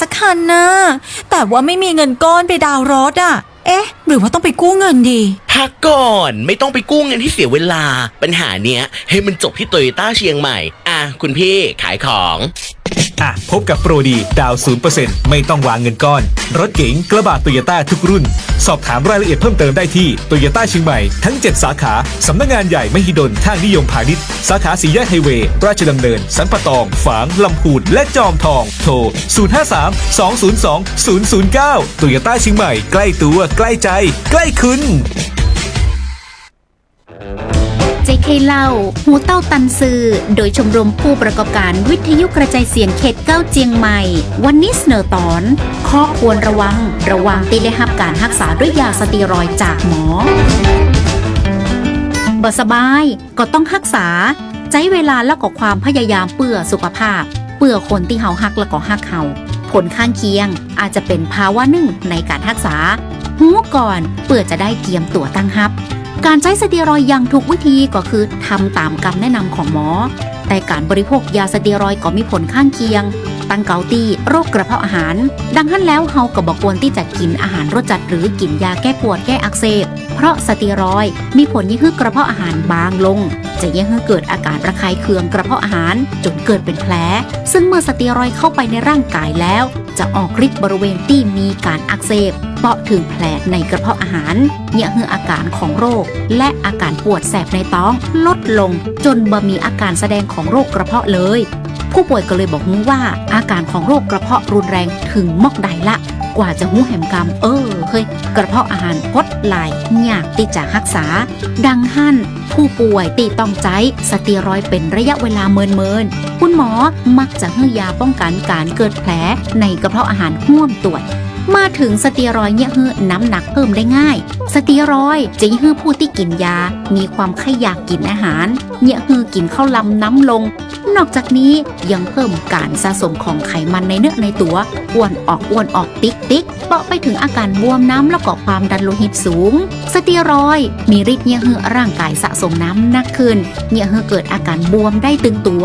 สักคันนะ แต่ว่าไม่มีเงินก้อนไปดาวรถอะ เอ๊ะ หรือว่าต้องไปกู้เงินดี พักก่อนไม่ต้องไปกู้เงินที่เสียเวลา ปัญหาเนี้ยให้มันจบที่โตโยต้าเชียงใหม่ อะคุณพี่ขายของ อะ พบกับโปรดีดาว 0%ไม่ต้องวางเงินก้อน รถเก๋งกระบะโตโยต้าทุกรุ่น สอบถามรายละเอียดเพิ่มเติมได้ที่โตโยต้าเชียงใหม่ทั้ง 7 สาขา สำนักงงานใหญ่มหิดลท่านิยมพาณิชย์ สาขาสีแยกไฮเวย์ ราชดำเนิน สันปะตอง ฝาง ลำพูน และจอมทอง โทร 053 202 009โตโยต้าเชียงใหม่ใกล้ตัวใกล้ใจ ใกล้คุณ JK เล่า หูเต้าตันซือ โดยชมรมผู้ประกอบการวิทยุกระจายเสียงเขตเก้าเจียงใหม่ วันนี้เสนอตอน ข้อควรระวัง ระวังติได้รับการรักษาด้วยยาสเตียรอยจากหมอบ่สบายก็ต้องรักษาใจเวลาแล้วก็ความพยายามเพื่อสุขภาพ เพื่อคนที่เฮาฮักแล้วก็ฮักเฮาผลข้างเคียงอาจจะเป็นภาวะหนึ่งในการรักษาหูก่อนเพื่อจะได้เตรียมตัวตั้งรับ การใช้สเตียรอยอย่างถูกวิธีก็คือทำตามคำแนะนำของหมอ แต่การบริโภคยาสเตียรอยก็มีผลข้างเคียง ตั้งเกาตี้โรคกระเพาะอาหาร ดังนั้นแล้วเฮาก็บอกควรที่จะกินอาหารรสจัดหรือกินยาแก้ปวดแก้อักเสบ เพราะสเตียรอยมีผลยิ่งให้กระเพาะอาหารบางลง จะยิ่งให้เกิดอาการระคายเคืองกระเพาะอาหาร จนเกิดเป็นแผล ซึ่งเมื่อสเตียรอยเข้าไปในร่างกายแล้ว จะออกฤทธิ์บริเวณที่มีการอักเสบเปาะถึงแผลในกระเพาะอาหารเนี่ยคืออาการของโรค และอาการปวดแสบในท้องลดลง จนบ่มีอาการแสดงของโรคกระเพาะเลย ผู้ป่วยก็เลยบอกหูว่าอาการของโรคกระเพาะรุนแรงถึงมอกใดละ กว่าจะหูแหมกรรมเออเฮ้ยกระเพาะอาหารกดลายยากที่จะรักษา ดังหั่นผู้ป่วยตีต้องใจสเตียรอยเป็นระยะเวลาเมินเมินคุณหมอมักจะให้ยาป้องกันการเกิดแผลในกระเพาะอาหารห่วมตรวจ มาถึงสเตียรอยเนี่ยฮือน้ำหนักเพิ่มได้ง่าย สเตียรอยจะฮือผู้ที่กินยา มีความขยากกินอาหารเนี่ยฮือกินข้าวลำน้ำลง นอกจากนี้ยังเพิ่มการสะสมของไขมันในเนื้อในตัวอ้วนออกอ้วนออกติ๊กติ๊ก เปาะไปถึงอาการบวมน้ำแล้วก็ความดันโลหิตสูง สเตียรอยมีฤทธิ์เนี่ยฮือร่างกายสะสมน้ำหนักขึ้นเนี่ยฮือเกิดอาการบวมได้ตึงตัว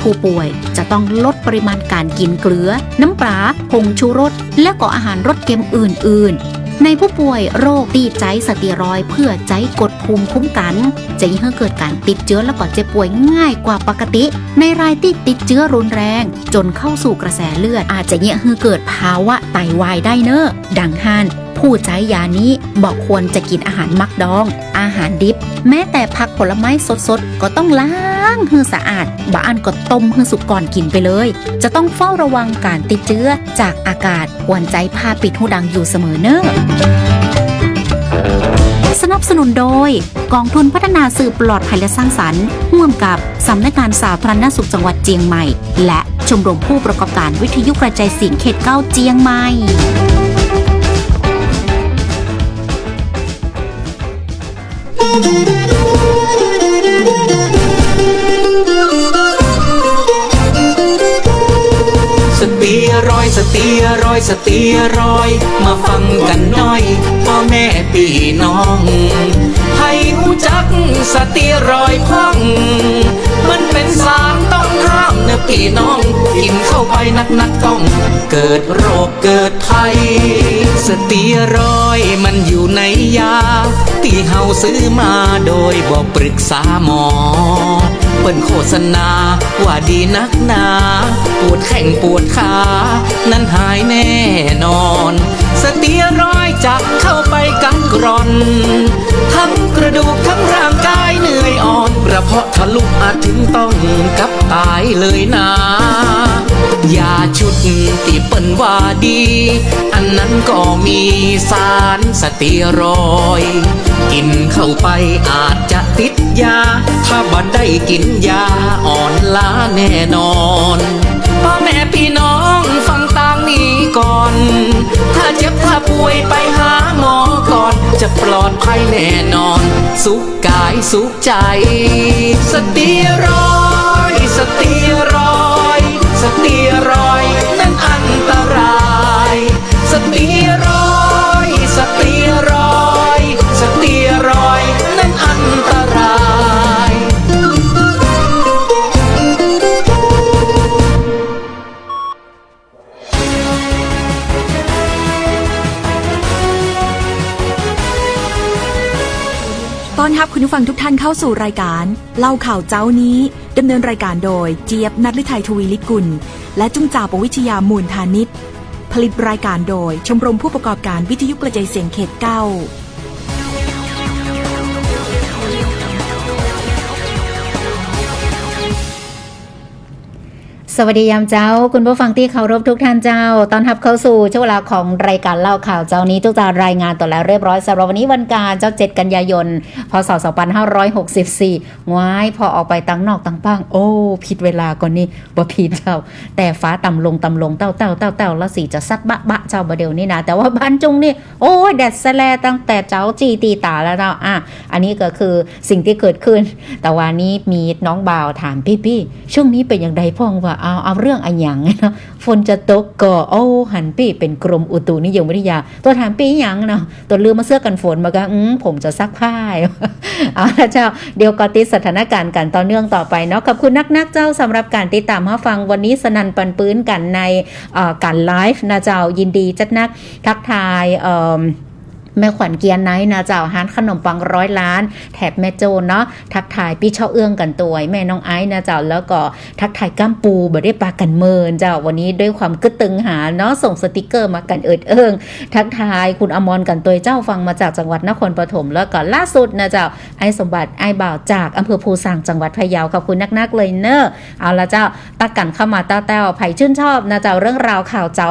ผู้ป่วยจะต้องลดปริมาณการกินเกลือ น้ำปลาผงชูรส และก็อาหารรสเค็มอื่น ๆ ในผู้ป่วยโรคตีใจสเตียรอยเพื่อใจกดภูมิคุ้มกัน จะยิ่งให้เกิดการติดเชื้อแล้วก็เจ็บป่วยง่ายกว่าปกติ ในรายที่ติดเชื้อรุนแรง จนเข้าสู่กระแสเลือดอาจจะยิ่งให้เกิดภาวะไตวายได้เนอดังฮัน ผู้ใช้ยานี้บอกควรจะกินอาหารมักดอง อาหารดิบ แม้แต่ผักผลไม้สดๆ ก็ต้องล้างให้สะอาดบางอันก็ต้มให้สุกก่อนกินไปเลย จะต้องเฝ้าระวังการติดเชื้อจากอากาศควรใจผ้าปิดหูดังอยู่เสมอเนอสนับสนุนโดย กองทุนพัฒนาสื่อปลอดภัยและสร้างสรรค์ร่วมกับสำนักงานสาธารณสุขจังหวัดเจียงใหม่ และชมรมผู้ประกอบการวิทยุกระจายเสียงเขตเก้าเจียงใหม่ สตียรอยสตียรอยสตียรอย มาฟังกันหน่อยพ่อแม่พี่น้อง ให้รู้จักสตียรอยพ้อง มันเป็นสารต้องห้ามนะพี่น้อง กินเข้าไปนักนักต้อง เกิดโรคเกิดภัย สเตียรอยมันอยู่ในยา ที่เฮาซื้อมาโดยบอกปรึกษาหมอ เปิ้นโฆษณาว่าดีนักหนา ปวดแข้งปวดขา นั้นหายแน่นอน สเตียรอยจะเข้าไปกังกร่อน ทั้งกระดูกทั้งร่างกายเหนื่อยอ่อน กระเพาะทะลุอาจถึงต้องกับตายเลยนะยาชุดที่เปิ้นว่าดี อันนั้นก็มีสารสเตียรอยกินเข้าไปอาจจะติดยา ถ้าบ่ได้กินยาอ่อนล้าแน่นอนพ่อแม่พี่น้องฟังตางนี้ก่อน ถ้าเจ็บถ้าป่วยไปหาหมอก่อน จะปลอดภัยแน่นอน สุขกายสุขใจ สตียรอย สตียรอย สตีรอยนั้นอันตรายสตีรอยสตีรอยสตีรอยนั้นอันตรายตอนรับคุณผู้ฟังทุกท่านเข้าสู่รายการ เล่าข่าวเจ้านี้ ดำเนินรายการโดยเจี๊ยบนัทลิไทยทวีลิกุล และจุ้งจ่าปวิชยามูลธานิตผลิตรายการโดยชมรมผู้ประกอบการวิทยุกระจายเสียงเขตเก้า สวัสดียามเจ้า คุณผู้ฟังที่เคารพทุกท่านเจ้า ตอนทับเข้าสู่ช่วงเวลาของรายการเล่าข่าวเจ้านี้ทุกจารายงานตัวแล้วเรียบร้อยสำหรับวันนี้วันการเจ้า 7 กันยายน พศ 2564ว้ายพอออกไปตั้งนอกตั้งป้าง โอ้ ผิดเวลาก่อนนี่บ่ผิดเจ้า แต่ฟ้าต่ำลงต่ำลงเต้าเต้าเต้าเต้าล้วสีจะซัดบะบะเจ้าบะเดียวนี่นะ แต่ว่าบ้านจุงนี่ โอ้ยแดดแสแลตั้งแต่เจ้าจีตีตาแล้วเนาอะอันนี้ก็คือสิ่งที่เกิดขึ้น แต่วันนี้มีน้องบ่าวถามพี่พี่ๆช่วงนี้เป็นอย่างไรพ่องว่าเอาเอาเรื่องอันหยังเนาะฝนจะตกก็โอ้หันพี่เป็นกรมอุตุนิยมวิทยา ตัวถามพี่หยังเนาะตัวลืมมาเสื้อกันฝนมาก็อืมผมจะซักผ้าเอาละเจ้าเดี๋ยวก็ติดสถานการณ์กันต่อเนื่องต่อไปเนาะขอบคุณนักนักๆเจ้าสำหรับการติดตามรับฟังวันนี้สนันปันปื้นกันในการไลฟ์นะเจ้ายินดีจัดนักทักทายเอ่อ แม่ขวัญเกียร์ไนท์นะเจ้าฮานขนมปังร้อยล้าน แถบแม่โจเนาะทักทายพี่เช่าเอื้องกันตัวแม่น้องไอ้นะเจ้าแล้วก็ทักทายก้ามปูบ่ได้ปลากันเมินเจ้าวันนี้ด้วยความกึตึงหาเนาะส่งสติกเกอร์มากันเอิดเอิงทักทายคุณอมรกันตัวเจ้าฟังมาจากจังหวัดนครปฐมแล้วก็ล่าสุดนะเจ้าไอ้สมบัติไอ้บ่าวจากอำเภอภูสังจังหวัดพะเยาขอบคุณนักๆเลยเนอะเอาละเจ้าตักกันเข้ามาต้าแต้วไผ่ชื่นชอบนะเจ้าเรื่องราวข่าวเจ้า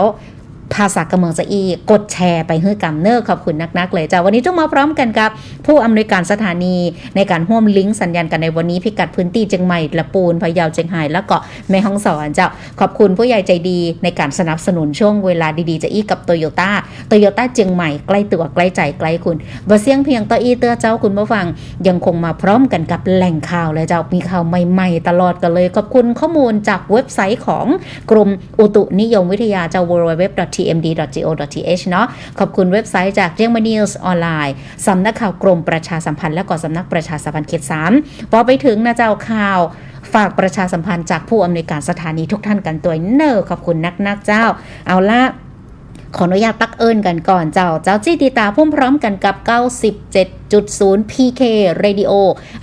ภาษากระเมืองจะอีกดแชร์ไปให้กับเนอร์ขอบคุณนักๆเลยจ้าวันนี้จุงมาพร้อมกันกับ ผู้อำนวยการสถานีในการร่วมลิงก์สัญญาณกันในวันนี้พิกัดพื้นที่เชียงใหม่ละปูนพะเยาเชียงไฮ้แล้วก็แม่ฮ่องสอนเจ้าขอบคุณผู้ใหญ่ใจดีในการสนับสนุนช่วงเวลาดีๆจะอีกับโตโยต้าโตโยต้าเชียงใหม่ใกล้ตัวใกล้ใจใกล้คุณบ่เสียงเพียงต่ออีเตื้อเจ้าคุณผู้ฟังยังคงมาพร้อมกันกับแหล่งข่าวเลยเจ้ามีข่าวใหม่ๆ ตลอดกันเลย ขอบคุณข้อมูลจากเว็บไซต์ของกรมอุตุนิยมวิทยาเจ้า tmd.go.th เนาะขอบคุณเว็บไซต์จากเจียงมานิวส์ออนไลน์สำนักข่าวกรมประชาสัมพันธ์และก่อสำนักประชาสัมพันธ์เขตสามพอไปถึงนะเจ้าข่าวฝากประชาสัมพันธ์จากผู้อำนวยการสถานีทุกท่านกันตัวเนอร์ขอบคุณนักๆเจ้า เอาละขออนุญาตตักเอิญกันก่อนเจ้า เจ้าจี้ตีตาพุ่มพร้อมกันกับ 97.0 PK Radio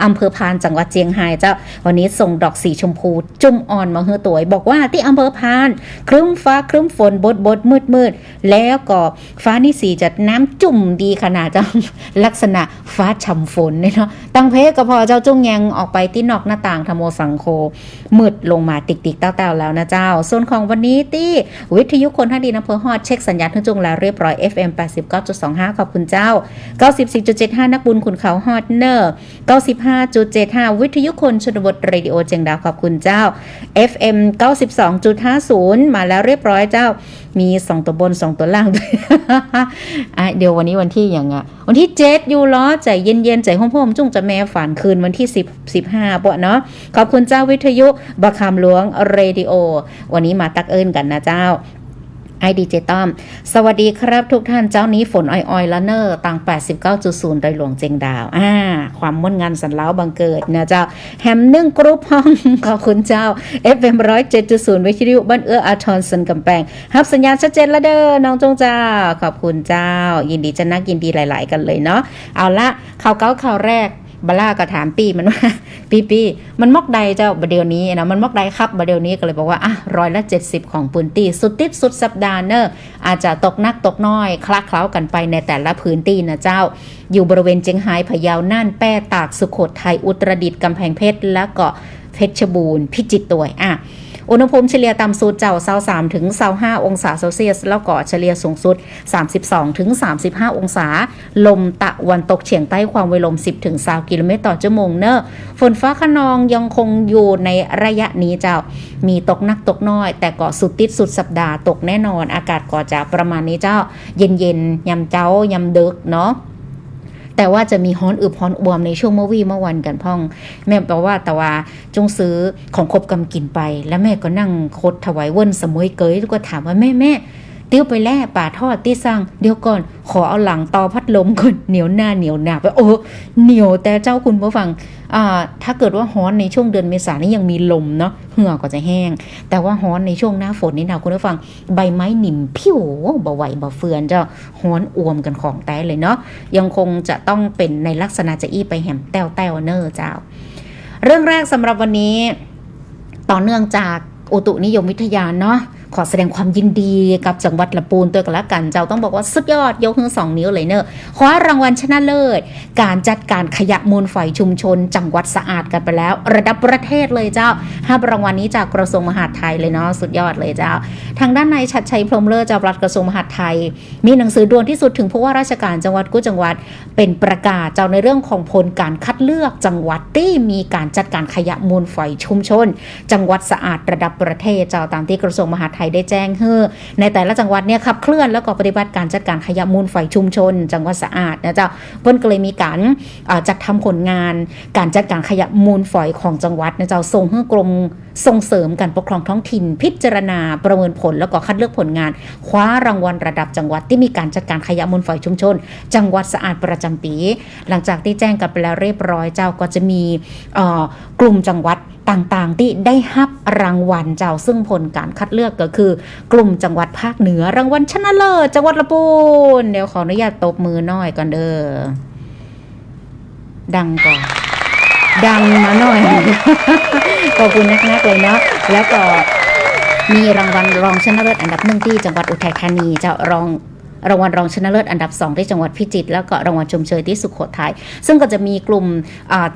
อำเภอพานจังหวัดเจียงไฮ้เจ้า วันนี้ส่งดอกสีชมพู จุ่มอ่อนมาเฮือตัวบอกว่าที่อำเภอพาน ครึ้มฟ้าครึ้มฝนบดบดมืดมืดแล้วก็ฟ้านี่สีจัดน้ำจุ่มดีขนาดเจ้าลักษณะฟ้าฉ่ำฝนเนาะตั้งเพกก็พอเจ้าจุ้งแยงออกไปที่นอกหน้าต่างธรรมโมสังโคมืดลงมาติ๊กๆเต้าๆแล้วนะเจ้าส่วนของวันนี้ที่วิทยุคนท่าดีอำเภอฮอดเช็คสัญญาณทุกจงแล้วเรียบร้อย FM 89.25 ขอบคุณเจ้า 94.75นักบุญขุนเขาฮอดเนอร์95.75 วิทยุคนชนบทเรดิโอเจียงดาวขอบคุณเจ้า FM 92.50 มาแล้วเรียบร้อยเจ้า มี 2 ตัวบน 2 ตัวล่างด้วยเดี๋ยววันนี้วันที่อย่างอะ วันที่ 7 อยู่ล้อใจเย็นๆ ใจห่มๆจุ่งจะแม่ฝันคืนวันที่ 10 15ปะเนาะขอบคุณเจ้าวิทยุบักคำหลวงเรดิโอ วันนี้มาตักเอิญกันนะเจ้า ไอดีเจต้อม สวัสดีครับทุกท่านเจ้านี้ฝนอ้อยๆละเนอร์ตัง 89.0 โดยหลวงเจงดาว อ่า ความม่วนงานสันเล้าบังเกิดนะเจ้า แฮมนึ่งกรุ๊ปห้อง ขอบคุณเจ้า FM 107.0วิทยุบ้านเอื้ออาทรสันกำแพงรับสัญญาณชัดเจนแล้วเด้อน้องจงเจ้า ขอบคุณเจ้า ยินดีจะนักยินดีหลาย ๆ กันเลยเนาะเอาละข่าวเก้าข่าวแรก บล่าก็ถามปีมันว่าปีปีมันมอกใดเจ้าบเดียวนี้นะมันมอกใดครับบเดียวนี้ก็เลยบอกว่าอะร้อยละเจ็ดสิบของพื้นที่สุดติดสุดสัปดาห์เนอะอาจจะตกนักตกน้อย คลักเคล้ากันไปในแต่ละพื้นที่นะเจ้า อยู่บริเวณเจียงไฮ้พะเยาน่านแป้ตากสุโขทัยอุตรดิตถ์กำแพงเพชรและเกาะ เพชรบูรณ์พิจิตรตัวอะอุณหภูมิเฉลี่ยต่ำสุดเจ้า23ถึง25องศาเซลเซียส แล้วก็เฉลี่ยสูงสุด 32ถึง35 องศา ลมตะวันตกเฉียงใต้ความเร็วลม 10ถึง20กิโลเมตรต่อชั่วโมงเนอะฝนฟ้าขนองยังคงอยู่ในระยะนี้เจ้า มีตกนักตกน้อย แต่ก็สุดติดสุดสัปดาห์ตกแน่นอนอากาศก็จะประมาณนี้เจ้า เย็นๆยำเจ้ายำดึกเนาะ แต่ว่าจะมีฮ้อนอึบฮ้อนอวมในช่วงเมื่อวี่เมื่อวันกันพ่อง แม่บอกว่าแต่ว่าจงซื้อของครบกำกินไป แล้วแม่ก็นั่งคดถวายเวิ้นสมวยเกยแล้วก็ถามว่าแม่แม่เตี้ยวไปแล่ป่าทอดตี้สั่งเดี๋ยวก่อนขอเอาหลังตอพัดลมก่อนเหนียวหน้าเหนียวหนาไปโอ้เหนียวแต่เจ้าคุณผู้ฟัง ถ้าเกิดว่าฮ้อนในช่วงเดือนเมษานี่ยังมีลมเนาะเหงื่อก็จะแห้ง แต่ว่าฮ้อนในช่วงหน้าฝนนี่นะคุณผู้ฟังใบไม้หนิ่มผิวบ่ไหวบ่เฟือนเจ้าฮ้อนอวมกันของแต่เลยเนาะยังคงจะต้องเป็นในลักษณะจะอี้ไปแหมแต้วแต้วเนอร์เจ้า เรื่องแรกสำหรับวันนี้ต่อเนื่องจากอุตุนิยมวิทยาเนาะ ขอแสดงความยินดีกับจังหวัดละปูนตัวกันละกัน เจ้าต้องบอกว่าสุดยอดยกมือสองนิ้วเลยเนอะคว้ารางวัลชนะเลิศ การจัดการขยะมูลฝอยชุมชน จังหวัดสะอาดกันไปแล้ว ระดับประเทศเลยเจ้าห้ารางวัลนี้จากกระทรวงมหาดไทยเลยเนาะสุดยอดเลยเจ้า ทางด้านนายชัดชัยพรมเลิศเจ้าปลัดกระทรวงมหาดไทย มีหนังสือด่วนที่สุดถึงผู้ว่าราชการจังหวัดกู้จังหวัด เป็นประกาศเจ้าในเรื่องของผลการคัดเลือกจังหวัดที่มีการจัดการขยะมูลฝอยชุมชน จังหวัดสะอาดระดับประเทศเจ้าตามที่กระทรวงมหาดไทยได้แจ้งเฮ้อในแต่ละจังหวัดเนี่ยขับเคลื่อนแล้วก็ปฏิบัติการจัดการขยะมูลฝอยชุมชน จังหวัดสะอาดนะเจ้าเพิ่นก็เลยมีการจัดทำผลงาน การจัดการขยะมูลฝอยของจังหวัดนะเจ้าส่งให้กรมส่งเสริมการปกครองท้องถิ่น พิจารณาประเมินผลแล้วก็คัดเลือกผลงาน คว้ารางวัลระดับจังหวัดที่มีการจัดการขยะมูลฝอยชุมชน จังหวัดสะอาดประจำปี หลังจากที่แจ้งกันไปแล้วเรียบร้อยเจ้าก็จะมีกลุ่มจังหวัด ต่างๆ ที่ได้ฮับรางวัลเจ้าซึ่งผลการคัดเลือกก็คือ กลุ่มจังหวัดภาคเหนือรางวัลชนะเลิศจังหวัดละปูน เดี๋ยวขออนุญาตตบมือหน่อยก่อนเด้อดังก่อนดังมาหน่อยขอบคุณนักๆเลยเนาะแล้วก็มีรางวัลรองชนะเลิศอันดับหนึ่งที่จังหวัดอุทัยธานีเจะรอง รางวัลรองชนะเลิศอันดับสองที่จังหวัดพิจิตรแล้วก็รางวัลชมเชยที่สุโขทัยซึ่งก็จะมีกลุ่ม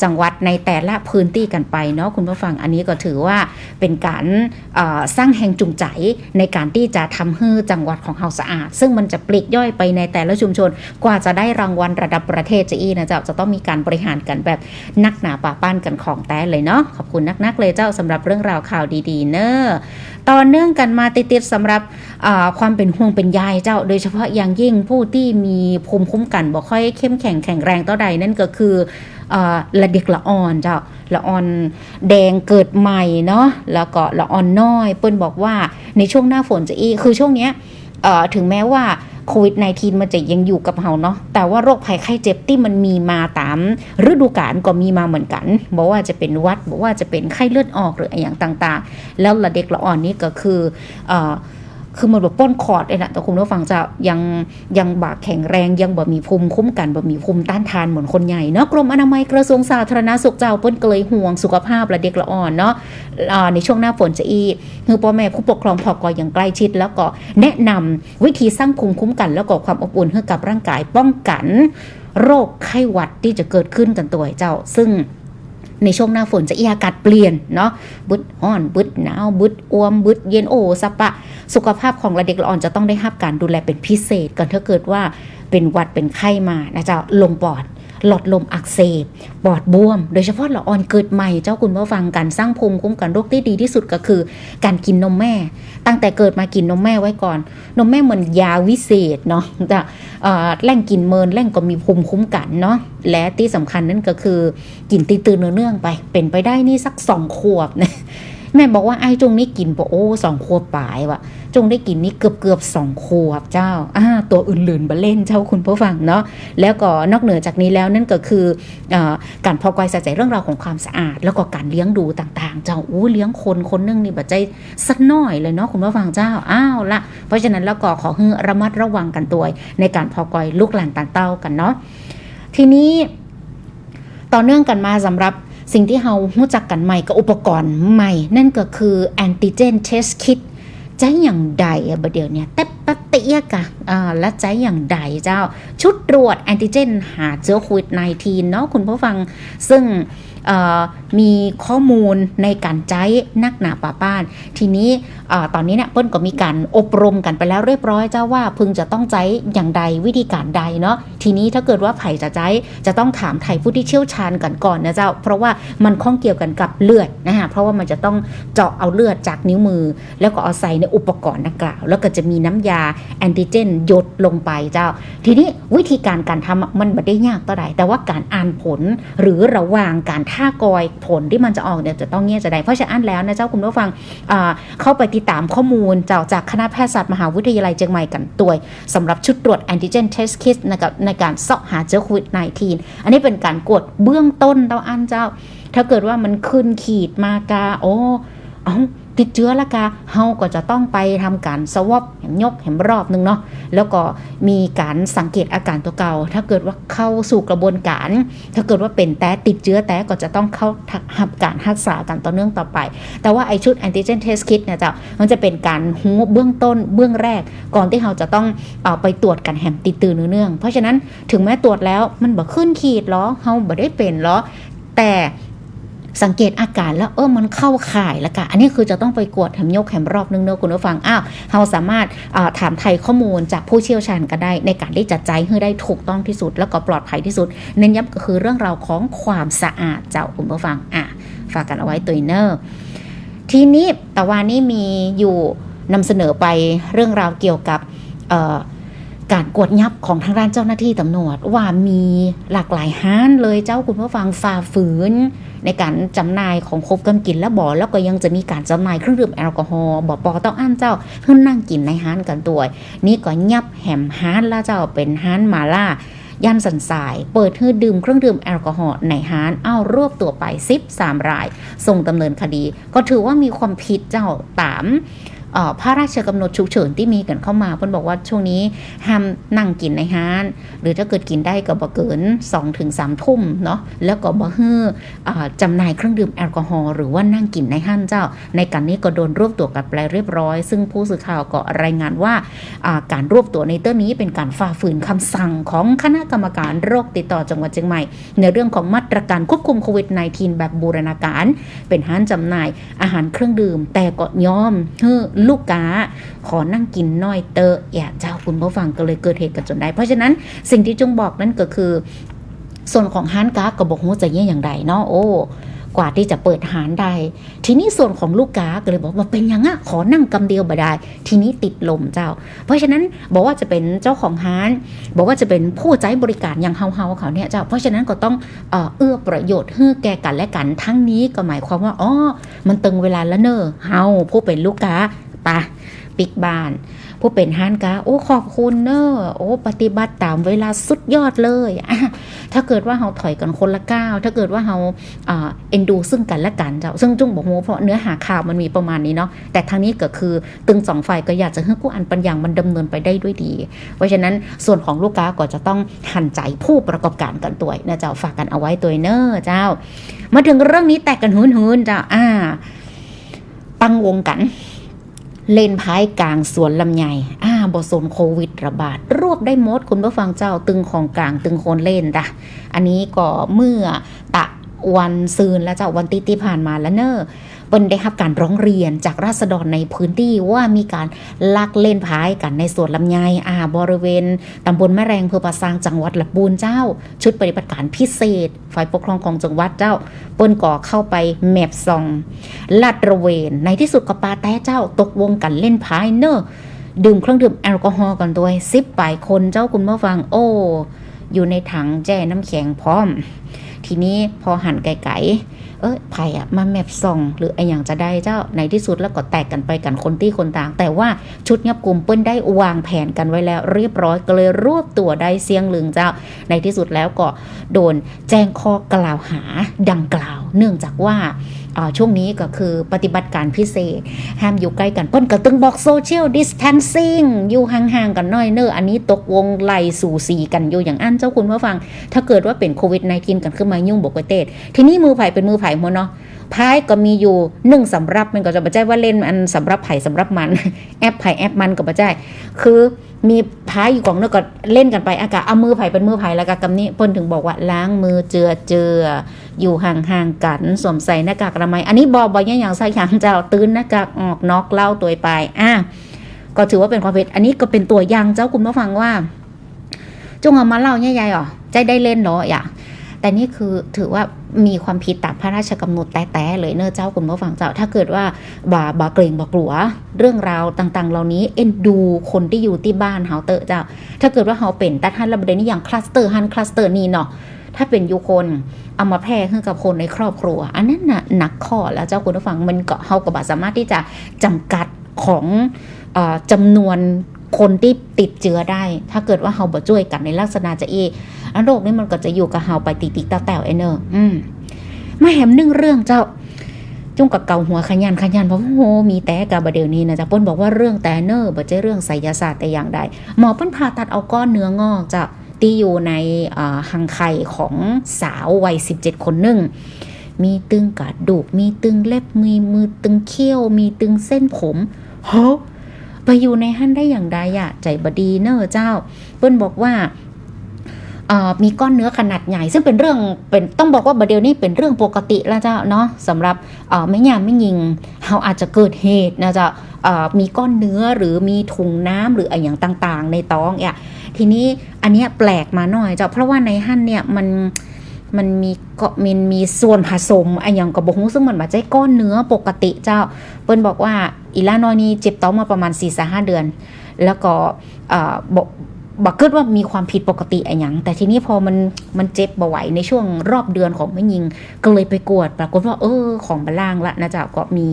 จังหวัดในแต่ละพื้นที่กันไปเนาะคุณผู้ฟังอันนี้ก็ถือว่าเป็นการสร้างแห่งจูงใจในการที่จะทำให้จังหวัดของเราสะอาด ซึ่งมันจะปลีกย่อยไปในแต่ละชุมชน กว่าจะได้รางวัลระดับประเทศจะอีนะเจ้าจะต้องมีการบริหารกันแบบนักหนาป่าป้านกันของแต่เลยเนาะขอบคุณนักๆเลยเจ้าสำหรับเรื่องราวข่าวดีๆ เนอะต่อเนื่องกันมาติดๆสำหรับความเป็นห่วงเป็นใยเจ้าโดยเฉพาะอย่างยิ่งผู้ที่มีภูมิคุ้มกันบ่ค่อยเข้มแข็งแข็งแรงต่อใดนั่นก็คืออ่าละเด็กละอ่อนเจ้าละอ่อนแดงเกิดใหม่เนาะแล้วก็ละอ่อนน้อย เปิ้นบอกว่าในช่วงหน้าฝนจะอีคือช่วงเนี้ยถึงแม้ว่าโควิด -19 มันจะยังอยู่กับเราเนาะ แต่ว่าโรคภัยไข้เจ็บที่มันมีมาตามฤดูกาลก็มีมาเหมือนกัน บอกว่าจะเป็นวัด บอกว่าจะเป็นไข้เลือดออกหรืออย่างต่างๆ แล้วละเด็กละอ่อนนี่ก็คืออ คือมันแบบป้นคอร์ดเลยนะแต่คุณผู้ฟังจะยังยังบากแข็งแรงยังบ่มีภูมิคุ้มกันบ่มีภูมิต้านทานเหมือนคนใหญ่เนาะกรมอนามัยกระทรวงสาธารณสุขเจ้าเปิ้นก็เลยห่วงสุขภาพละเด็กละอ่อนเนาะในช่วงหน้าฝนจะอีคือพ่อแม่ผู้ปกครองพอกออย่างใกล้ชิด แล้วก็แนะนำวิธีสร้างภูมิคุ้มกัน แล้วก็ความอบอุ่นให้กับร่างกายป้องกัน โรคไข้หวัดที่จะเกิดขึ้นกันตัวเจ้า ซึ่ง ในช่วงหน้าฝนจะอีอากาศเปลี่ยนเนาะบึดอ่อนบึดหนาวบึดอวมบึดเย็นโอสปะ สุขภาพของระเด็กละอ่อนจะต้องได้รับการดูแลเป็นพิเศษก่อนถ้าเกิดว่าเป็นหวัดเป็นไข้มานะเจ้าลงปอด หลอดลมอักเสบปอดบวม โดยเฉพาะหละอ่อนเกิดใหม่เจ้าคุณผู้ฟังการสร้างภูมิคุ้มกันโรคที่ดีที่สุดก็คือ การกินนมแม่ ตั้งแต่เกิดมากินนมแม่ไว้ก่อน นมแม่เหมือนยาวิเศษเนาะจะเอ่อแร่งกินเมินแร่งก็มีภูมิคุ้มกันเนาะและที่สำคัญนั่นก็คือกินตีตื่นเนื่องไป เป็นไปได้นี่สักสองขวบนะ แม่บอกว่าไอ้จงนี้กินปะโอ้สองขวบปลายวะจงได้กินนี่เกือบเกือบสองขวบเจ้าอ่าตัวอื่นลืนบะเล่นเจ้าคุณผู้ฟังเนาะแล้วก็นอกเหนือจากนี้แล้วนั่นก็คืออการพอกอยใส่ใจเรื่องราวของความสะอาด แล้วก็การเลี้ยงดูต่างๆ เจ้าอู้เลี้ยงคนคนนึงนี่บัดใจสักหน่อยเลยเนาะคุณผู้ฟังเจ้าอ้าวละเพราะฉะนั้นแล้วก็ขอให้ระมัดระวังกันตัวในการพอกอยลูกหลานตางเต้ากันเนาะทีนี้ต่อเนื่องกันมาสำหรับ สิ่งที่เรารู้จักกันใหม่กับอุปกรณ์ใหม่ นั่นก็คือแอนติเจนเทสคิดใจอย่างใดอะบเดี๋ยวเนี่ยแต่ปะเตียกะอ่าและใจอย่างใดเจ้า ชุดตรวจแอนติเจน หาเชื้อโควิด -19 เนาะคุณผู้ฟังซึ่ง มีข้อมูลในการใช้นักหนาป่าป้าน ทีนี้ตอนนี้เนี่ยเปิ้ลก็มีการอบรมกันไปแล้วเรียบร้อยเจ้าว่าพึงจะต้องใช้อย่างใดวิธีการใดเนาะทีนี้ถ้าเกิดว่าไผ่จะใจจะต้องถามไทยผู้ที่เชี่ยวชาญกันก่อนนะเจ้า เพราะว่ามันข้องเกี่ยวกันกับเลือดนะฮะเพราะว่ามันจะต้องเจาะเอาเลือดจากนิ้วมือ แล้วก็เอาใส่ในอุปกรณ์ดังกล่าว แล้วก็จะมีน้ำยาแอนติเจนหยดลงไปเจ้า ทีนี้วิธีการการทำอะมันไม่ได้ยากต่อใดแต่ว่าการอ่านผลหรือระหว่างการท่ากอยผลที่มันจะออกเนี่ยจะต้องเงี้ยจะได้เพราะฉะนั้นแล้วนะเจ้าคุณผู้ฟังเข้าไปติดตามข้อมูลจากจากคณะแพทยศาสตร์มหาวิทยาลัยเชียงใหม่กันตัวสำหรับชุดตรวจแอนติเจนเทสคิสในการเสาะหาเชื้อโควิด -19 อันนี้เป็นการกดเบื้องต้นเต้าอันเจ้า ถ้าเกิดว่ามันขึ้นขีดมากาโอ้เอา ติดเชื้อและกาเฮาก็จะต้องไปทำการสวอปแหมยกแหมรอบนึงเนาะแล้วก็มีการสังเกตอาการตัวเก่า ถ้าเกิดว่าเข้าสู่กระบวนการ ถ้าเกิดว่าเป็นแต่ติดเชื้อแต่ก็จะต้องเข้าหับการรักษากันต่อเนื่องต่อไป แต่ว่าไอชุด antigen test kit เนี่ยจ้ะมันจะเป็นการหูเบื้องต้นเบื้องแรก ก่อนที่เราจะต้องเอาไปตรวจกันแหมติดตื่นเนื่อง เพราะฉะนั้นถึงแม้ตรวจแล้วมันบ่ขึ้นขีดหรอเฮาบ่ได้เป็นหรอแต่ สังเกตอาการแล้วเออมันเข้าข่ายแล้วกันอันนี้คือจะต้องไปกวดแหมยกแหมรอบนึงเนอะคุณผู้ฟังอ้าวเราสามารถถามไทยข้อมูลจากผู้เชี่ยวชาญกันได้ ในการที่จะใจให้ได้ถูกต้องที่สุด แล้วก็ปลอดภัยที่สุด เน้นย้ำก็คือเรื่องราวของความสะอาดเจ้าคุณผู้ฟังอะฝากกันเอาไว้ตัวเนอร์ทีนี้แต่ว่านี่มีอยู่นำเสนอไปเรื่องราวเกี่ยวกับการกวดยับของทางด้านเจ้าหน้าที่ตำรวจว่ามีหลากหลายห้านเลยเจ้าคุณผู้ฟังฝ่าฝืน ในการจำหน่ายของครบกันกินและบ่อแล้วก็ยังจะมีการจำหน่ายเครื่องดื่มแอลกอฮอล์บ่อปอต้องอ้านเจ้าเพื่อนั่งกินในห้านกันตัว นี่ก็ยับแหมห้านละเจ้าเป็นห้านมาล่าย่านสันสาย เปิดให้ดื่มเครื่องดื่มแอลกอฮอล์ในห้านเอารวบตัวไป 13 ราย ส่งดำเนินคดี ก็ถือว่ามีความผิดเจ้าตาม พระราชกำหนดฉุกเฉินที่มีกันเข้ามาเพิ่นบอกว่าช่วงนี้ห้ามนั่งกินในห้าน หรือถ้าเกิดกินได้ก็บ่เกิน2-3ถึง3ทุ่มเนาะแล้วก็บ่ฮื้อจำหน่ายเครื่องดื่มแอลกอฮอล์หรือว่านั่งกินในห้านเจ้า ในการนี้ก็โดนรวบตัวกันไปเรียบร้อย ซึ่งผู้สื่อข่าวก็รายงานว่าการรวบตัวในเต้นนี้เป็นการฝ่าฝืนคำสั่งของคณะกรรมการโรคติดต่อจังหวัดเชียงใหม่ ในเรื่องของมาตรการควบคุมโควิด -19 แบบบูรณาการ เป็นห้านจำหน่ายอาหารเครื่องดื่ม แต่ก็ยอมเฮ้อลูกค้าขอนั่งกินน้อยเตอะอย่าเจ้าคุณผู้ฟังก็เลยเกิดเหตุกันจนได้ เพราะฉะนั้นสิ่งที่จงบอกนั่นก็คือ ส่วนของห้านกาก็บอกว่าจะเยี่ยอย่างไรเนาะโอ้กว่าที่จะเปิดหารได้ ทีนี้ส่วนของลูกค้าก็เลยบอกว่าเป็นยังอะขอนั่งกำเดียวบ่ได้ ทีนี้ติดลมเจ้า เพราะฉะนั้นบอกว่าจะเป็นเจ้าของหานบอกว่าจะเป็นผู้ใจบริการอย่างเฮาเฮาเขาเนี่ยเจ้า เพราะฉะนั้นก็ต้องเอื้อประโยชน์ให้แก่กันและกันทั้งนี้ก็หมายความว่าอ๋อมันตึงเวลาแล้วเนอเฮาผู้เป็นลูกค้า ปะปิกบ้าน ผู้เป็นห้านกาโอ้ขอบคุณเนอะโอ้ปฏิบัติตามเวลาสุดยอดเลยถ้าเกิดว่าเฮาถอยกันคนละก้าวถ้าเกิดว่าเฮาเอ็นดูซึ่งกันและกันเจ้าซึ่งจุ้งบอกโมเพราะเนื้อหาข่าวมันมีประมาณนี้เนาะแต่ทางนี้ก็คือตึงสองฝ่ายก็อยากจะให้กู้อันปัญญามันดำเนินไปได้ด้วยดี เพราะฉะนั้นส่วนของลูกค้าก็จะต้องหันใจผู้ประกอบการกันตัวนะเจ้าฝากกันเอาไว้ตัวเนอร์เจ้า มาถึงเรื่องนี้แตกกันหืนหืนเจ้าอ่า ตั้งวงกัน เล่นพายกลางสวนลำไยอ่าบสนโควิดระบาด รวบได้หมดคุณผู้ฟังเจ้าตึงของกลางตึงโคนเล่นจ้ะอันนี้ก็เมื่อตะวันซืนและเจ้าวันติที่ผ่านมาแล้วเนอะ เปิ้นได้รับการร้องเรียนจากราษฎรในพื้นที่ว่ามีการลักเล่นพายกันในสวนลำไยอ่าบริเวณตำบลแม่แรงอำเภอปะซางจังหวัดลำปูนเจ้า ชุดปฏิบัติการพิเศษ ฝ่ายปกครองของจังหวัดเจ้า เปิ้นก่อเข้าไปแมปซองลาดระเวนในที่สุดก็ปาแต้เจ้าตกวงกันเล่นพายเนอะดื่มเครื่องดื่มแอลกอฮอล์กันด้วยสิบปลายคนเจ้าคุณผู้ฟังโอ้อยู่ในถังแจ้น้ำแข็งพร้อม ทีนี้พอหันไกลๆเอ้ยไผ่อะมาแมปซองหรือไออย่างจะได้เจ้าในที่สุดแล้วก็แตกกันไปกันคนที่คนต่าง แต่ว่าชุดยับกลุ่มเปิ้นได้วางแผนกันไว้แล้ว เรียบร้อยก็เลยรวบตัวได้เสียงลึงเจ้า ในที่สุดแล้วก็โดนแจ้งข้อกล่าวหาดังกล่าว เนื่องจากว่า ช่วงนี้ก็คือปฏิบัติการพิเศษ ห้ามอยู่ใกล้กันเปิ้นก็ตึงบอกโซเชียลดิส a ทนซิ่งอยู่ห่างๆกันน่อยเนอะอันนี้ตกวงไหลสู่สีกันอยู่อย่างอันเจ้าคุณผู้ฟัง ถ้าเกิดว่าเป็นโควิด -19 กันขึ้นมายุ่งบกเตศทีนี้มือไผ่เป็นมือไผ่หมดเนาะพายก็มีอยู่หนึ่งสำรับมันก็จะไม่ใช่ว่าเล่นอันสำรับไผ่สำรับมัน แอปไผ่แอปมันก็ไม่ใช่คือ มีพายอยู่กล่องเนอะก็เล่นกันไปอากาศเอามือไผ่เป็นมือไผ่แล้วก็กำนี้เปิ้นถึงบอกว่าล้างมือเจือเจืออยู่ห่างๆกันสวมใส่หน้ากากอนามัยอันนี้บอบอยอย่างใส่อย่างเจ้าตื้นหน้ากากออกนอกเล่าตัวไปอะก็ถือว่าเป็นความผิดอันนี้ก็เป็นตัวอย่างเจ้าคุณผู้ฟังว่า จงเอามาเล่าใหญ่ๆอ๋อใจได้เล่นเหรออย่า แต่นี่คือถือว่ามีความผิดตามพระราชกำหนดแต่ๆเลยเนอเจ้าคุณผู้ฟังเจ้า ถ้าเกิดว่าบาบาเกรงบากลัว เรื่องราวต่างๆ เหล่านี้เอ็นดูคนที่อยู่ที่บ้านเฮาเตอเจ้า ถ้าเกิดว่าเฮาเป็นแต่ท่านระเบิดนี่อย่างคลัสเตอร์ฮันคลัสเตอร์นี่เนาะถ้าเป็นยูคนเอามาแพร่ให้กับคนในครอบครัว อันนั้นน่ะหนักข้อแล้วเจ้าคุณผู้ฟังมันก็เฮาก็บ่สามารถที่จะจำกัดของออจำนวน คนที่ติดเชื้อได้ ถ้าเกิดว่าเฮาบ่ช่วยกันในลักษณะจะเออันโรคนี้มันก็จะอยู่กับเฮาไปติดๆแต้วๆเอเนอร์อืมมาแหมหนึ่งเรื่องเจ้า จุ้งกับเกาหัวขยันขยันเพราะว่าโหมีแต่กับเดี๋ยวนี้นะจ๊ะป้นบอกว่าเรื่องแต่เนอร์บ่ใช่เรื่องไสยศาสตร์แต่อย่างใดหมอเปิ้นผ่าตัดเอาก้อนเนื้องอกจะตีอยู่ในอ่าหังไข่ของสาววัย 17 คนหนึ่ง มีตึงกระดูก มีตึงเล็บ มีมือตึงเขี้ยว มีตึงเส้นผมเฮ้ ไปอยู่ในหั่นได้อย่างใดอะใจบดีเนอเจ้า เปิ้นบอกว่าเอ่อมีก้อนเนื้อขนาดใหญ่ ซึ่งเป็นเรื่องเป็นต้องบอกว่าบดเดียวนี้เป็นเรื่องปกติแล้วเจ้าเนาะสำหรับเอ่อไม่ยามไม่ยิงเขาอาจจะเกิดเหตุนะเจ้าเอ่อมีก้อนเนื้อหรือมีถุงน้ำหรืออะไรอย่างต่างๆ ในท้องเนี่ยทีนี้อันเนี้ยแปลกมาหน่อยเจ้าเพราะว่าในหั่นเนี่ยมัน มันมีก็มันมีส่วนผสมอะไรอย่างกับบงซึ่งมันมาใจก้อนเนื้อปกติเจ้า เปิ้นบอกว่าอีล่านอยนี่เจ็บท้องมาประมาณ4ี่สห้าเดือน แล้วก็บอกบอกเกิดว่ามีความผิดปกติอะไรอย่าง แต่ทีนี้พอมันมันเจ็บบ่ไหวในช่วงรอบเดือนของแม่ยิง ก็เลยไปกวด ปรากฏว่าเออของบาล่างละนะจ๊ะก็มี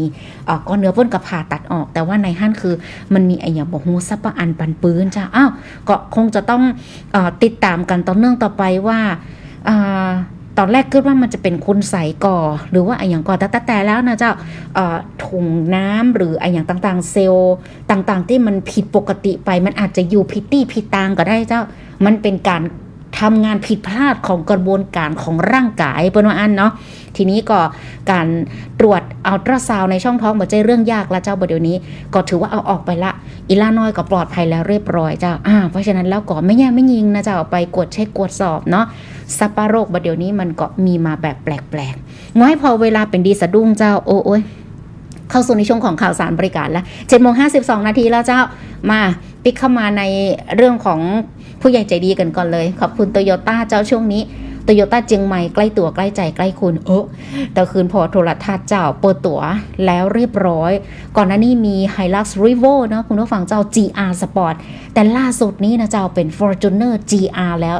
ก้อนเนื้อเพ่นกับผ่าตัดออก แต่ว่าในหั่นคือมันมีไอ้อย่างบอกฮูซับปะอันปันปืนจ้ะอ้าวก็คงจะต้องอติดตามกันต่อเนื่องต่อไปว่า ตอนแรกคิดว่ามันจะเป็นคุณใสก่อ หรือว่าไออย่างก่อแต่แต่แต่แล้วนะเจ้าถุงน้ำหรือไออย่างต่างๆ เซลล์ต่างๆ ที่มันผิดปกติไป มันอาจจะอยู่ผิดที่ผิดทางก็ได้เจ้า มันเป็นการทำงานผิดพลาดของกระบวนการของร่างกายเป็นว่าอันเนาะทีนี้ก็การตรวจอัลตราซาวในช่องท้องบ่ใจเรื่องยากละเจ้าบ่เดี๋ยวนี้ ก็ถือว่าเอาออกไปละ อีลานอยก็ปลอดภัยแล้วเรียบร้อยเจ้าอ่าเพราะฉะนั้นแล้วก็ไม่แย่ไม่ยิงนะเจ้าเอาไปกดเช็คกดสอบเนาะซัปปะโรคบ่เดี๋ยวนี้มันก็มีมาแบบแปลกๆง้อยพอเวลาเป็นดีสะดุ้งเจ้าโอ้โอ้ยเข้าสู่ในช่วงของข่าวสารบริการแล้ว7จ็ดโมงห้นาทีแล้วเจ้ามาปิกเข้ามาในเรื่องของผู้ใหญ่ใจดีกันก่อนเลย ขอบคุณโตโยต้าเจ้าช่วงนี้ โตโยต้าเจียงใหม่ใกล้ตัวใกล้ใจใกล้คุณเออแต่คืนพอโทรทัศน์เจ้าเปิดตัวแล้วเรียบร้อย ก่อนหน้านี้มี Hilux Revo เนาะคุณผู้ฟังเจ้า GR Sport แต่ล่าสุดนี้นะเจ้าเป็น Fortuner GR แล้ว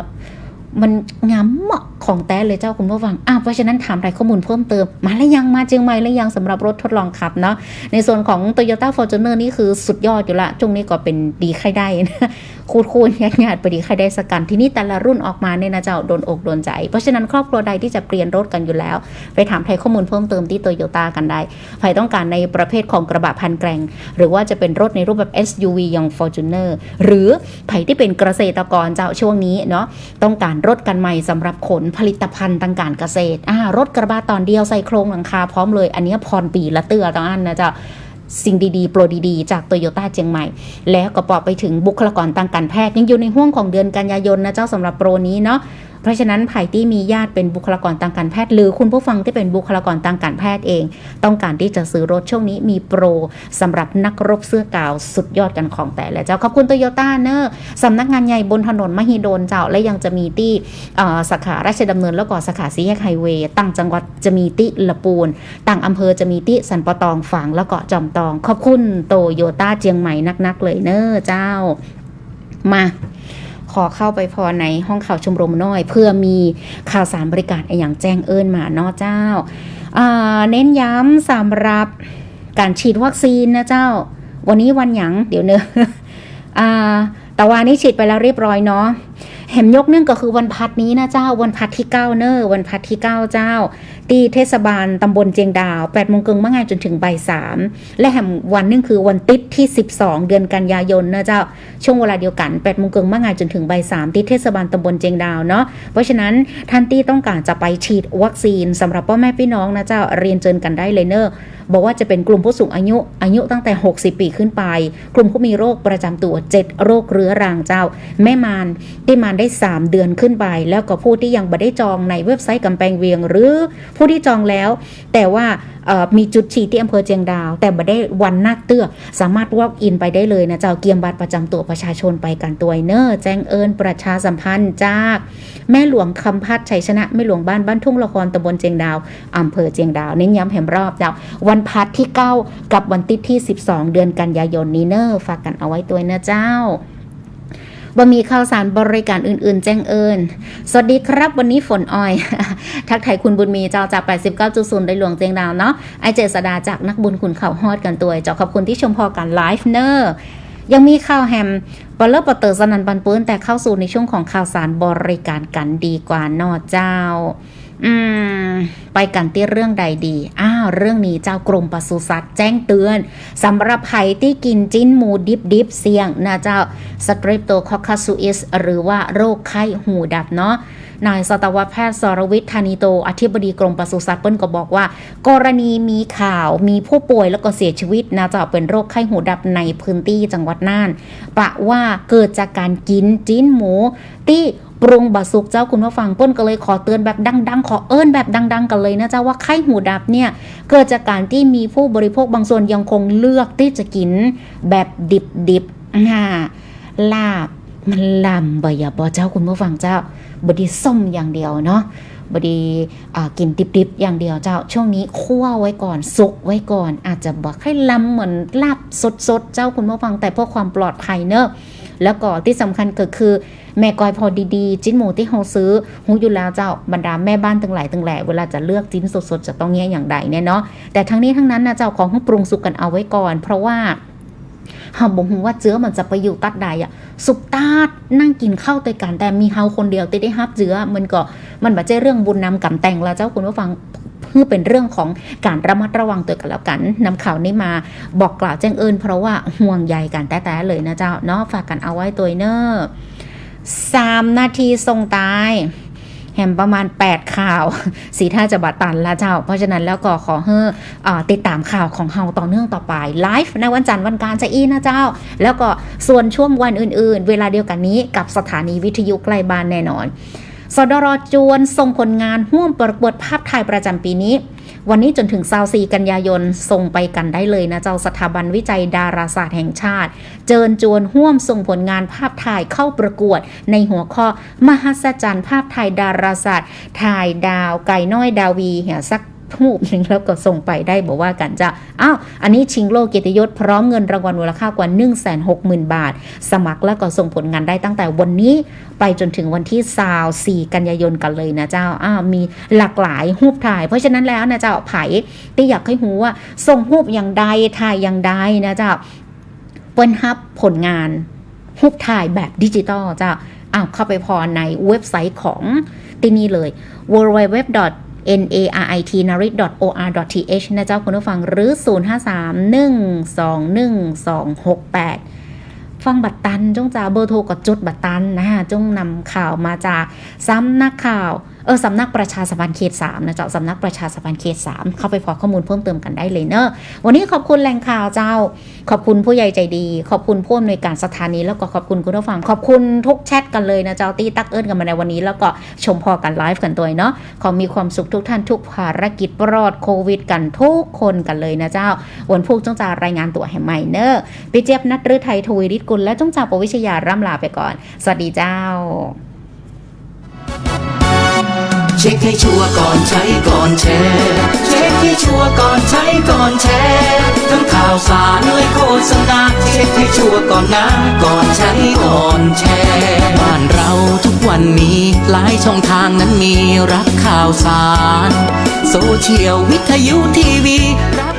มันงามเหมาะของแต้เลยเจ้าคุณผู้ฟังอ้าวเพราะฉะนั้นถามรายข้อมูลเพิ่มเติม มาแล้วยังมาเจียงใหม่แล้วยังสำหรับรถทดลองขับเนาะในส่วนของ Toyota Fortuner นี่คือสุดยอดอยู่ละช่วงนี้ก็เป็นดีใครได้นะคูดคูณญาติญาติไปดีใครได้สกกันที่นี่แต่ละรุ่นออกมาเนี่ยนะเจ้าโดนอกโดนใจ เพราะฉะนั้นครอบครัวใดที่จะเปลี่ยนรถกันอยู่แล้ว ไปถามไทยข้อมูลเพิ่มเติมที่โตโยต้ากันได้ใครต้องการในประเภทของกระบะพันแกรงหรือว่าจะเป็นรถในรูปแบบ SUV อย่าง Fortuner หรือใครที่เป็นเกษตรกรเจ้าช่วงนี้เนาะต้องการรถกันใหม่สำหรับขนผลิตภัณฑ์ทางการเกษตรอ่ารถกระบะตอนเดียวใส่โครงหลังคาพร้อมเลย อันนี้พรปีละเตือตอนอันนะเจ้าสิ่งดีๆ โปรดีๆ จากโตโยต้าเชียงใหม่ แล้วก็ปอไปถึงบุคลากรทางการแพทย์ ยังอยู่ในห่วงของเดือนกันยายนนะเจ้าสำหรับโปรนี้เนาะ เพราะฉะนั้นไผ่ที่มีญาติเป็นบุคลากรทางการแพทย์ หรือคุณผู้ฟังที่เป็นบุคลากรทางการแพทย์เอง ต้องการที่จะซื้อรถช่วงนี้มีโปรสำหรับนักรบเสื้อกาวสุดยอดกันของแต่และเจ้าขอบคุณโตโยต้าเนอะสำนักงานใหญ่บนถนนมหิดลเจ้าและยังจะมีที่สาขาราชดำเนินแล้วก็สาขาสีแยกไฮเวย์ต่างจังหวัดจะมีที่ละปูน ต่างอำเภอจะมีที่สันปะตองฝางแล้วก็จอมตอง ขอบคุณโตโยต้าเจียงใหม่นักๆเลยเนอะเจ้ามา อเข้าไปพอในห้องข่าวชมรมน้อย เพื่อมีข่าวสารบริการอย่างแจ้งเอิญมาเนาะเจ้า เน้นย้ำสำหรับการฉีดวัคซีนนะเจ้า วันนี้วันหยังเดี๋ยวเนอะอ่าแต่วานี้ฉีดไปแล้วเรียบร้อยเนาะ แหมยกเนื่องก็คือวันพัดนี้นะเจ้าวันพัดที่ 9 เนอะวันพัดที่ 9 เจ้า ที่เทศบาลตำบลเจียงดาว8โมงครึ่งเมื่องานจนถึงบ่ายสามและแหมวันนึงคือวันติดที่ 12 เดือนกันยายนนะเจ้าช่วงเวลาเดียวกัน8โมงครึ่งเมื่องานจนถึงบ่ายสามที่เทศบาลตำบลเจียงดาวเนาะเพราะฉะนั้นท่านที่ต้องการจะไปฉีดวัคซีนสำหรับพ่อแม่พี่น้องนะเจ้าเรียนเชิญกันได้เลยเนอะบอกว่าจะเป็นกลุ่มผู้สูงอายุอายุตั้งแต่ 60 ปีขึ้นไป กลุ่มผู้มีโรคประจำตัว 7 โรคเรื้อรังเจ้า แม่มารที่มารได้ 3 เดือนขึ้นไป แล้วก็ผู้ที่ยังบ่ได้จองในเว็บไซต์กำแพงเวียง หรือผู้ที่จองแล้ว แต่ว่ามีจุดฉีดที่อำเภอเจียงดาว แต่บ่ได้วันนัดเตื้อสามารถ walk in ไปได้เลยนะเจ้าเกียมบัตรประจำตัวประชาชนไปกันตัวเนอร์แจ้งเอิญประชาสัมพันธ์จากแม่หลวงคำพัดชัยชนะแม่หลวงบ้านบ้านทุ่งละครตำบลเจียงดาวอำเภอเจียงดาวเน้นย้ำแห่มรอบเจ้าวันพัดที่ 9 กับวันติดที่ 12 เดือนกันยายนนี้เนอร์ฝากกันเอาไว้ตัวเนะเจ้า บ่มีข่าวสารบริการอื่น ๆ แจ้งเอิญสวัสดีครับ วันนี้ฝนออย ทักทายคุณบุญมีเจ้าจาก 89.0 ได้หลวงเจียงดาวเนาะไอเจษดาจากนักบุญคุณเข่าฮอดกันตัวเจ้าขอบคุณที่ชมพอกันไลฟ์เนอร์ยังมีข่าวแฮมบอลเลอร์ปะเตอร์สนันบันปื้นแต่เข้าสู่ในช่วงของข่าวสารบริการกันดีกว่านอเจ้า อืม ไปกันที่เรื่องใดดี อ้าว เรื่องนี้เจ้ากรมปศุสัตว์แจ้งเตือนสำหรับใครที่กินจิ้นหมูดิบดิบๆเสี่ยงนะเจ้าสตริปโตคอคัสซูอิสหรือว่าโรคไข้หูดับเนาะนายสัตวแพทย์สรวิทย์ธานิโต อธิบดีกรมปศุสัตว์เปิ้ลก็บอกว่า กรณีมีข่าวมีผู้ป่วยแล้วก็เสียชีวิตนะเจ้าเป็นโรคไข้หูดับในพื้นที่จังหวัดน่าน ปะว่าเกิดจากการกินจิ้นหมูที่ ปรุงบะสุกเจ้าคุณผู้ฟังเปิ้นก็เลยขอเตือนแบบดัง ๆ ขอเอิ้นแบบดัง ๆ กันเลยนะเจ้าว่าไข้หูดับเนี่ยเกิดจากการที่มีผู้บริโภคบางส่วนยังคงเลือกที่จะกินแบบดิบๆอ่าลาบมันลำบ่อย่าบอเจ้าคุณผู้ฟังเจ้าบดีส้มอย่างเดียวเนาะบดีกินดิบๆอย่างเดียวเจ้า ช่วงนี้คั่วไว้ก่อนสุกไว้ก่อน อาจจะบอกให้ลำเหมือนลาบสดๆเจ้าคุณผู้ฟังแต่เพื่อความปลอดภัยเนอะ แล้วก็ที่สำคัญก็คือ แม่กอยพอดีๆ จิ้นหมูที่เขาซื้อหูอยู่แล้วเจ้าบรรดาแม่บ้านทั้งหลายทั้งแหล่เวลาจะเลือกจิ้นสดๆจะต้องเงี้ยอย่างใดเนี่ยเนาะแต่ทั้งนี้ทั้งนั้นนะเจ้าของห้ปรุงสุกกันเอาไว้ก่อน เพราะว่าเฮาบอกว่าเจื้อมันจะไปอยู่ตัดใดอะสุกตาดนั่งกินข้าวตัวยกันแต่มีเฮาคนเดียวที่ได้ฮับเจื้อมันก็มันบ่ใช่เรื่องบุญนำกำแต่งแล้วเจ้าคุณผู้ฟัง เพื่อเป็นเรื่องของการระมัดระวังตัวกันแล้วกันนำข่าวนี้มาบอกกล่าวแจ้งเอิญเพราะว่าห่วงใยกันแต่ๆเลยนะเจ้าเนาะฝากกันเอาไว้ตัวเนอร์สามนาทีทรงตายแหมประมาณ 8 ข่าวสีท่าจะบัดตันละเจ้า เพราะฉะนั้นแล้วก็ขอให้เอ่อติดตามข่าวของเฮาต่อเนื่องต่อไปไลฟ์ในวันจันทร์วันการจะอีนะเจ้า แล้วก็ส่วนช่วงวันอื่นๆ เวลาเดียวกันนี้กับสถานีวิทยุใกล้บ้านแน่นอน สดรจวนส่งผลงานห่วมประกวดภาพถ่ายประจำปีนี้ วันนี้จนถึง24กันยายนส่งไปกันได้เลยนะเจ้าสถาบันวิจัยดาราศาสตร์แห่งชาติ เจิญจวนห่วมส่งผลงานภาพถ่ายเข้าประกวด ในหัวข้อ มหัศจรรย์ภาพถ่ายดาราศาสตร์ ถ่ายดาวไก่น้อยดาวีเหียสัก รูปหนึ่งแล้วก็ส่งไปได้บอกว่ากันจะอ้าวอันนี้ชิงโลกเกียรติยศพร้อมเงินรางวัลมูลค่ากว่า 160,000 บาท สมัครแล้วก็ส่งผลงานได้ตั้งแต่วันนี้ไปจนถึงวันที่24กันยายนกันเลยนะเจ้าอ้าวมีหลากหลายรูปถ่าย เพราะฉะนั้นแล้วนะเจ้าไผ่ที่อยากให้หูว่าส่งรูปอย่างใดถ่ายอย่างใดนะเจ้าเปิ้นฮับผลงานรูปถ่ายแบบดิจิตอลเจ้าอ้าวเข้าไปพอในเว็บไซต์ของที่นี่เลย www narit narit or th นะเจ้าคุณผู้ฟังหรือ 053-121-268 ฟังบัตรตันจงจ่าเบอร์โทรกับจุดบัตรตันนะฮะจงนำข่าวมาจากสำนักข่าว เออสำนักประชาสัมพันธ์เขต3นะเจ้าสำนักประชาสัมพันธ์เขต3เข้าไปขอข้อมูลเพิ่มเติมกันได้เลยเนอะวันนี้ขอบคุณแหล่งข่าวเจ้า ขอบคุณผู้ใหญ่ใจดี ขอบคุณผู้อำนวยการสถานีแล้วก็ขอบคุณคุณผู้ฟัง ขอบคุณทุกแชทกันเลยนะเจ้าตีตักเอิญกันมาในวันนี้ แล้วก็ชมพอกันไลฟ์กันตัวเนาะขอมีความสุขทุกท่านทุกภารกิจปลอดโควิด กันทุกคนกันเลยนะเจ้าวันพุธจงจารายงานตัวแห่ใหม่เนอะพี่เจี๊ยบนัทฤทัยทวีฤทธิ์กุลและจงจาปวิชยาร่ำลาไปก่อน สวัสดีเจ้า เช็คให้ชัวร์ก่อนใช้ก่อนแชร์เช็คให้ชัวร์ก่อนใช้ก่อนแชร์ทั้งข่าวสารและโฆษณาเช็คให้ชัวร์ก่อนนะก่อนใช้ก่อนแชร์บ้านเราทุกวันนี้หลายช่องทางนั้นมีรับข่าวสาร โซเชียลวิทยุทีวีรับ